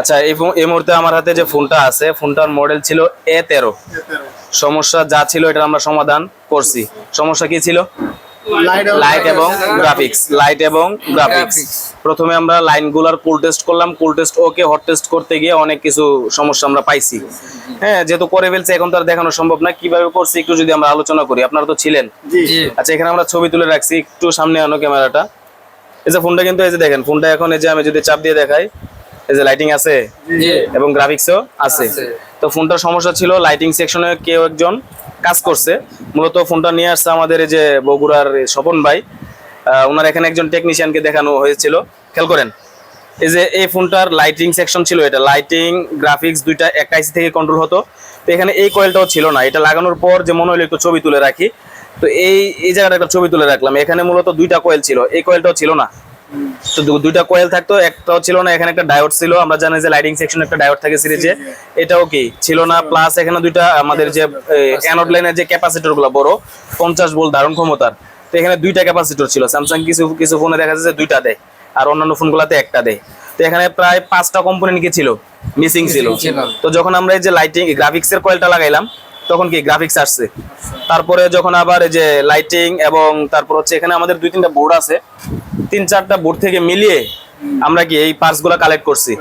আচ্ছা এই এই মুহূর্তে আমার হাতে যে ফোনটা আছে ফোনটার মডেল ছিল এ তেরো। সমস্যা যা ছিল এটা আমরা সমাধান করছি। সমস্যা কি ছিল? লাইট এবং গ্রাফিক্স লাইট এবং গ্রাফিক্স প্রথমে আমরা লাইনগুলার কুল টেস্ট করলাম। Cool test okay hot test করতে গিয়ে অনেক কিছু সমস্যা আমরা পাইছি। হ্যাঁ যেহেতু করে ফেলছে এখন তো আর দেখানো সম্ভব না। কীভাবে করছি একটু যদি আমরা আলোচনা করি। আপনারা তো ছিলেন। আচ্ছা এখানে আমরা ছবি তুলে রাখছি। একটু সামনে আনো ক্যামেরাটা। এই যে ফোনটা কিন্তু এই যে দেখেন ফোনটা এখন এই যে আমি যদি চাপ দিয়ে দেখাই এই যে লাইটিং আছে জি। এবং গ্রাফিক্সও আছে। তো ফোনটার সমস্যা ছিল লাইটিং সেকশনে কেউ একজন কাজ করছে। মূলত ফোনটা নিয়ে আসছে আমাদের এই যে বগুড়ার স্বপন ভাই। ওনার এখানে একজন টেকনিশিয়ানকে দেখানো হয়েছিল। খেয়াল করেন এই যে এই ফোনটার লাইটিং সেকশন ছিল এটা। লাইটিং গ্রাফিক্স দুইটা একটা আইসি থেকে কন্ট্রোল হতো। তো এখানে এই কয়েলটাও ছিল না। এটা লাগানোর পর যে মনে হলো একটু ছবি তুলে রাখি তো এই এই জায়গাটা একটা ছবি তুলে রাখলাম। এখানে মূলত দুইটা কয়েল ছিল। এই কয়েলটাও ছিল না। তো দুইটা কয়েল থাকতো একটাও ছিল না এখানে একটা ডায়োড ছিল আমরা জানি যে লাইটিং সেকশন একটা ডায়োড থাকে সিরিজে এটাও কি? ছিল না প্লাস এখানে দুইটা আমাদের যে অ্যানোড লাইনের যে ক্যাপাসিটরগুলো বড় পঞ্চাশ ভোল্ট ধারণ ক্ষমতার তো এখানে দুইটা ক্যাপাসিটর ছিল। স্যামসাং কিছু কিছু ফোনে দেখা যাচ্ছে দুইটা দেয় আর অন্যান্য ফোনগুলোতে একটা দেয়। তো এখানে প্রায় পাঁচটা কম্পোনেন্ট কি ছিল? মিসিং ছিল। তো যখন আমরা এই যে লাইটিং গ্রাফিক্স এর কয়েলটা লাগাইলাম তখন কি গ্রাফিক্স আসছে। তারপরে যখন আবার এই যে লাইটিং এবং তারপর হচ্ছে এখানে আমাদের দুই তিনটা বোর্ড আছে তিন চারটা বোর্ড থেকে মিলিয়ে আমরা কি এই পার্টসগুলা কালেক্ট করছি।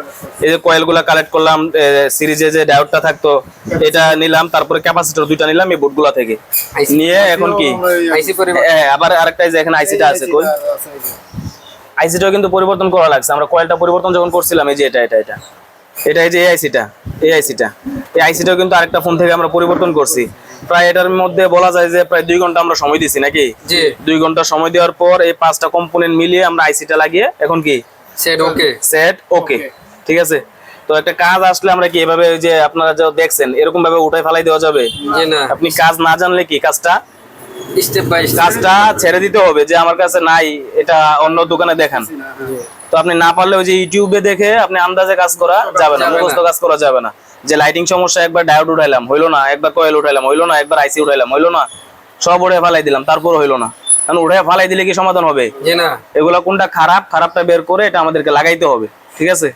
এই যে কয়েলগুলা কালেক্ট করলাম সিরিজে যে ডায়োডটা থাকতো এটা নিলাম তারপরে ক্যাপাসিটর দুইটা নিলাম এই বোর্ডগুলা থেকে। নিয়ে এখন কি? হ্যাঁ, আবার আরেকটা এই যে এখানে আইসিটা আছে কই? আইসিটাও কিন্তু পরিবর্তন করা লাগছে। আমরা কয়েলটা পরিবর্তন যখন করছিলাম এই যে এটা এটা এটা। এটা এই যে এই আইসিটা এই আইসিটাও কিন্তু আরেকটা ফোন থেকে আমরা পরিবর্তন করছি। প্রায় এটার মধ্যে বলা যায় যে প্রায় দুই ঘণ্টা আমরা সময় দিছি নাকি? জি। দুই ঘণ্টা সময় দেওয়ার পর এই পাঁচটা কম্পোনেন্ট মিলিয়ে আমরা আইসিটা লাগিয়ে এখন কি? সেট ওকে সেট ওকে ঠিক আছে? তো একটা কাজ আসলে আমরা কি এভাবে যে আপনারা যা দেখছেন এরকম ভাবে উঠাই ফেলাই দেওয়া যাবে? জি না। আপনি কাজ না জানলে কি কাজটা? স্টেপ বাই কাজটা ছেড়ে দিতে হবে যে আমার কাছে নাই এটা অন্য দোকানে দেখান। তো আপনি না পারলে ওই যে ইউটিউবে দেখে আপনি আন্দাজে কাজ করা যাবে না। মুখস্থ কাজ করা যাবে না। যে লাইটিং সমস্যা একবার ডায়োড উঠাইলাম হইল না একবার কয়েল উঠাইলাম হইল না একবার আইসি উঠাইলাম হইল না সব উঠে ফালাই দিলাম তারপর হইল না। কারণ উঠে ফালাই দিলে কি সমাধান হবে? এগুলা কোনটা খারাপ খারাপটা বের করে এটা আমাদেরকে লাগাইতে হবে ঠিক আছে?